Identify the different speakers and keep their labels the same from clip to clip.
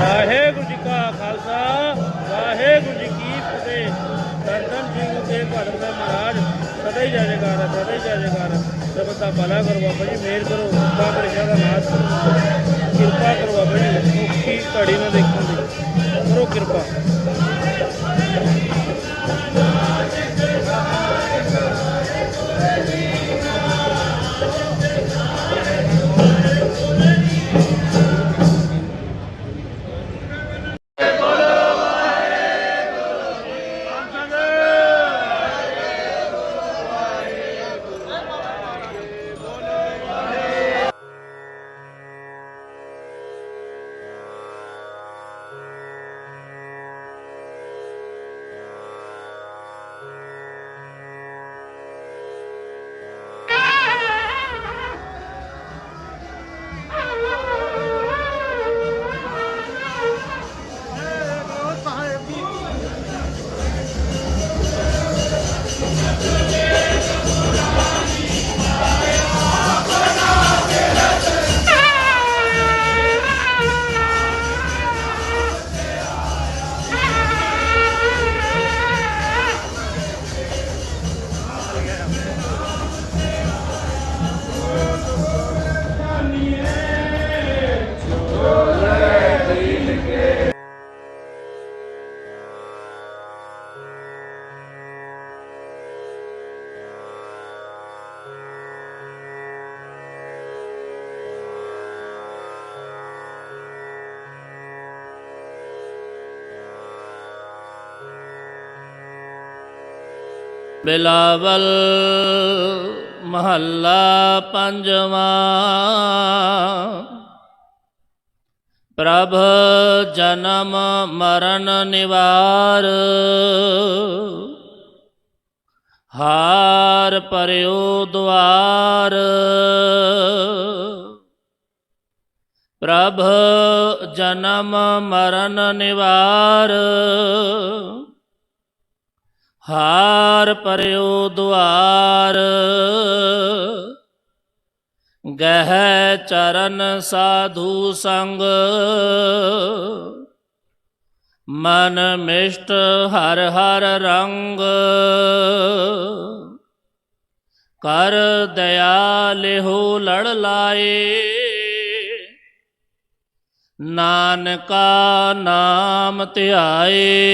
Speaker 1: ਵਾਹਿਗੁਰੂ ਜੀ ਕਾ ਖਾਲਸਾ, ਵਾਹਿਗੁਰੂ ਜੀ ਕੀ ਫਤਿਹ। ਸੰਤਨ ਸਿੰਘ ਤੇ ਭਗਤ ਦਾ ਮਹਾਰਾਜ, ਸਦਾ ਹੀ ਜੈ ਜੈਕਾਰ ਸਦਾ ਹੀ ਜੈ ਸਭ ਦਾ ਭਲਾ ਕਰੋ ਬਾਬਾ ਜੀ ਮਿਹਰ ਕਰੋ ਸਦਾ ਪਰੇਸ਼ਾਨ ਦਾ ਨਾਸ਼ ਕਿਰਪਾ ਕਰੋ ਬਾਬਾ ਜੀ ਮੁਖੀ ਘੜੀ ਨਾ ਦੇਖਣ ਦੀ। ਕਰੋ ਕਿਰਪਾ।
Speaker 2: ਬਿਲਾਵਲ ਮਹੱਲਾ ਪੰਜਵਾਂ। ਪ੍ਰਭ ਜਨਮ ਮਰਨ ਨਿਵਾਰ ਹਾਰ ਪਰਿਓ ਦੁਆਰ। ਪ੍ਰਭ ਜਨਮ ਮਰਨ ਨਿਵਾਰ ਹਾਰ ਪਰਿਓ ਦੁਆਰ। ਗਹਿ ਚਰਨ ਸਾਧੂ ਸੰਗ। ਮਨ ਮਿਸ਼ਟ ਹਰ ਹਰ ਰੰਗ। ਕਰ ਦਇਆ ਦਇਆਲਿਹੁ ਲੜ ਲਾਏ। ਨਾਨਕਾ ਨਾਮ ਧਿਆਏ।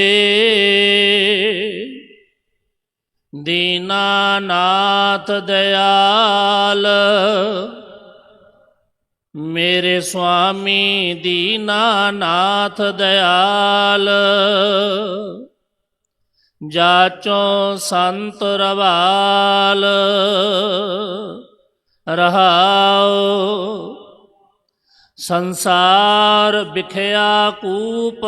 Speaker 2: ਦੀਨਾ ਨਾਥ ਦਿਆਲ, ਮੇਰੇ ਸੁਆਮੀ ਦੀਨਾ ਨਾਥ ਦਿਆਲ, ਜਾਚੋ ਸੰਤ ਰਵਾਲ ਰਹਾਉ ਸੰਸਾਰ ਵਿਖਿਆ ਕੂਪ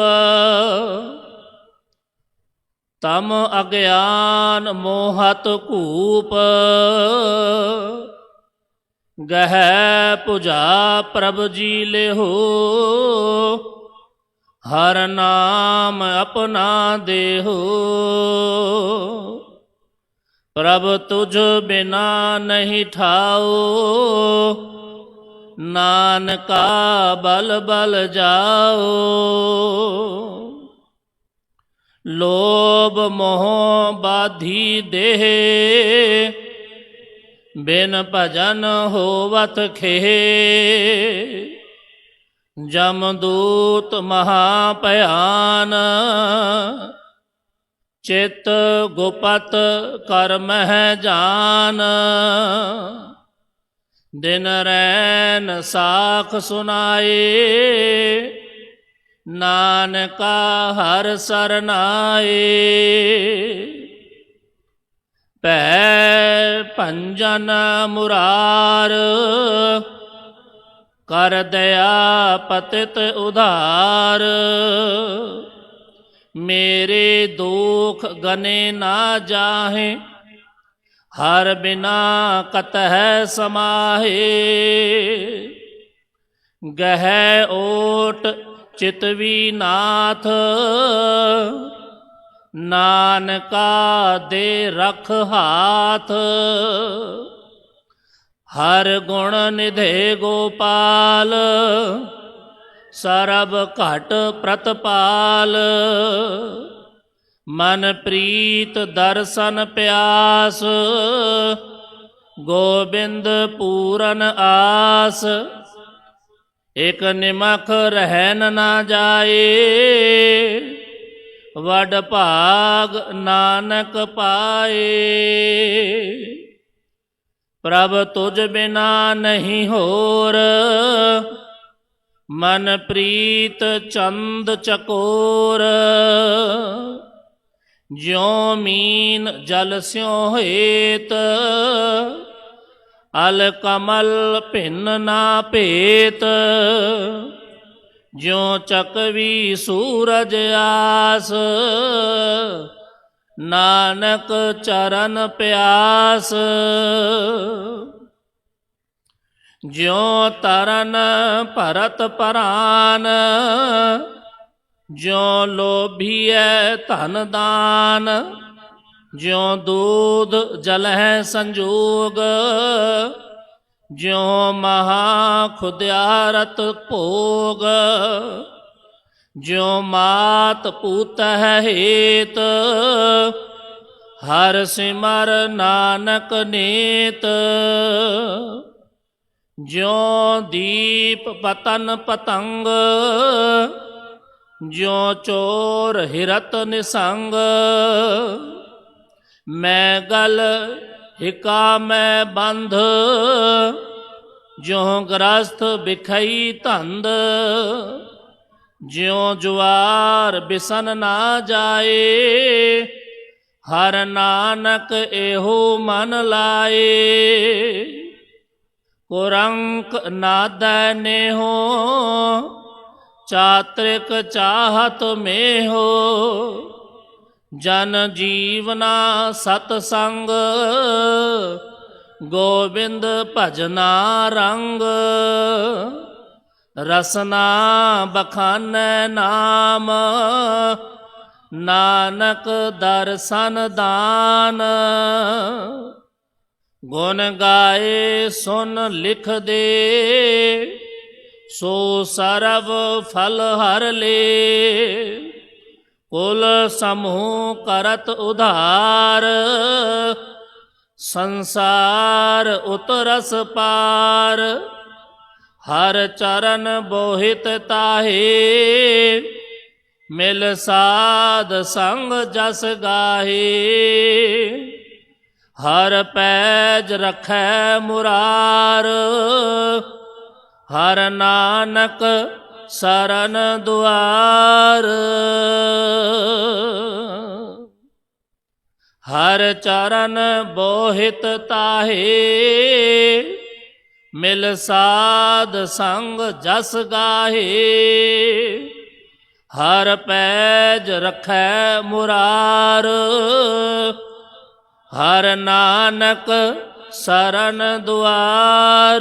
Speaker 2: ਤਮ ਅਗਿਆਨ ਮੋਹਤ ਕੂਪ, ਗਹਿ ਪੁਜਾ ਪ੍ਰਭ ਜੀ ਲਿਹੋ। ਹਰ ਨਾਮ ਆਪਣਾ ਦੇਹੋ। ਪ੍ਰਭ ਤੁਝ ਬਿਨਾ ਨਹੀਂ ਠਾਓ। ਨਾਨਕਾ ਬਲ ਬਲ ਜਾਓ। ਲੋਭ ਮੋਹ ਬਾਧੀ ਦੇਹ, ਬਿਨ ਭਜਨ ਹੋਵਤ ਖੇ ਜਮ ਦੂਤ ਮਹਾ ਭਿਆਨ ਚਿਤ ਗੁਪਤ ਕਰ ਮਹਿ ਜਾਨ। ਦਿਨ ਰੈਨ ਸਾਖ ਸੁਨਾਏ ਨਾਨਕਾ ਹਰ ਸਰਨਾਏ ਭੈ ਭੰਜਨ ਮੁਰਾਰ ਕਰ ਦਇਆ ਪਤਿਤ ਉਧਾਰ। ਮੇਰੇ ਦੁਖ ਗਨੇ ਨਾ ਜਾਹੇ, ਹਰ ਬਿਨਾ ਕਤਹਿ ਸਮਾਹੇ। ਗਹਿ ਓਟ ਚਿਤਵੀ ਨਾਥ ਨਾਨਕਾ ਦੇ ਰਖ ਹਾਥ। ਹਰ ਗੁਣ ਨਿਧੇ ਗੋਪਾਲ, ਸਰਬ ਘਟ ਪ੍ਰਤਪਾਲ। ਮਨ ਪ੍ਰੀਤ ਦਰਸ਼ਨ ਪਿਆਸ, ਗੋਬਿੰਦ ਪੂਰਨ ਆਸ। ਇਕ ਨਿਮਖ ਰਹਿਨ ਨਾ ਜਾਏ। ਵਡ ਭਾਗ ਨਾਨਕ ਪਾਏ। ਪ੍ਰਭ ਤੁਝ ਬਿਨਾ ਨਹੀਂ ਹੋਰ। ਮਨ ਪ੍ਰੀਤ ਚੰਦ ਚਕੋਰ। ਜਿਉ ਮੀਨ ਜਲ ਸਿਉ ਹੇਤ। ਅਲ ਕਮਲ ਭਿੰਨ ਨਾ ਭੇਤ, ਜਿਉ ਚਕਵੀ ਸੂਰਜ ਆਸ। ਨਾਨਕ ਚਰਨ ਪਿਆਸ, ਜਿਉ ਤਰਨ ਭਰਤ ਪਰਾਨ, ਜਿਉ ਲੋਭੀਐ ਧਨ ਦਾਨ। ਜਿਉ ਦੂਧ ਜਲਹਿ ਸੰਜੋਗ, ਜਿਉ ਮਹਾ ਖੁਦਿਆਰਤ ਭੋਗ, ਜਿਉ ਮਾਤ ਪੂਤ ਹੈ ਹੇਤ, ਹਰ ਸਿਮਰ ਨਾਨਕ ਨੇਤ। ਜਿਉ ਦੀਪ ਪਤਨ ਪਤੰਗ, ਜਿਉ ਚੋਰ ਹਿਰਤ ਨਿਸੰਗ ਮੈਂ ਗਲ ਹਿਕਾ ਮੈਂ ਬੰਧ ਜਿਉ ਗ੍ਰਸਥ ਬਿਖਈ ਧੰਦ ਜਿਉ ਜੁਆਰ ਬਿਸਨ ਨਾ ਜਾਏ ਹਰ ਨਾਨਕ ਇਹੋ ਮਨ ਲਾਏ ਕੁਰੰਕ ਨਾਦੈ ਨੇਹੋ ਚਾਤ੍ਰਿਕ ਚਾਹਤ ਮੇਹੋ ਜਨ ਜੀਵਨਾ ਸਤ ਸੰਗ, ਗੋਬਿੰਦ ਭਜਨਾ ਰੰਗ। ਰਸਨਾ ਬਖਾਨੈ ਨਾਮ, ਨਾਨਕ ਦਰਸ਼ਨ ਦਾਨ। ਗੁਣ ਗਾਏ ਸੁਨ ਲਿਖ ਦੇ, ਸੋ ਸਰਬ ਫਲ ਹਰ ਲੇ। ਕੁਲ ਸਮੂਹ ਕਰਤ ਉਧਾਰ, ਸੰਸਾਰ ਉਤਰਸ ਪਾਰ। ਹਰ ਚਰਨ ਬੋਹਿਤ ਤਾਹੇ, ਮਿਲ ਸਾਧ ਸੰਗ ਜਸ ਗਾਹੇ। ਹਰ ਪੈਜ ਰਖੈ ਮੁਰਾਰ, ਹਰ ਨਾਨਕ ਸਰਨ ਦੁਆਰ। ਹਰ ਚਰਨ ਬੋਹਿਤ ਤਾਹੇ, ਮਿਲ ਸਾਧ ਸੰਗ ਜਸ ਗਾਹੇ। ਹਰ ਪੈਜ ਰਖੈ ਮੁਰਾਰ। ਹਰ ਨਾਨਕ ਸਰਨ ਦੁਆਰ।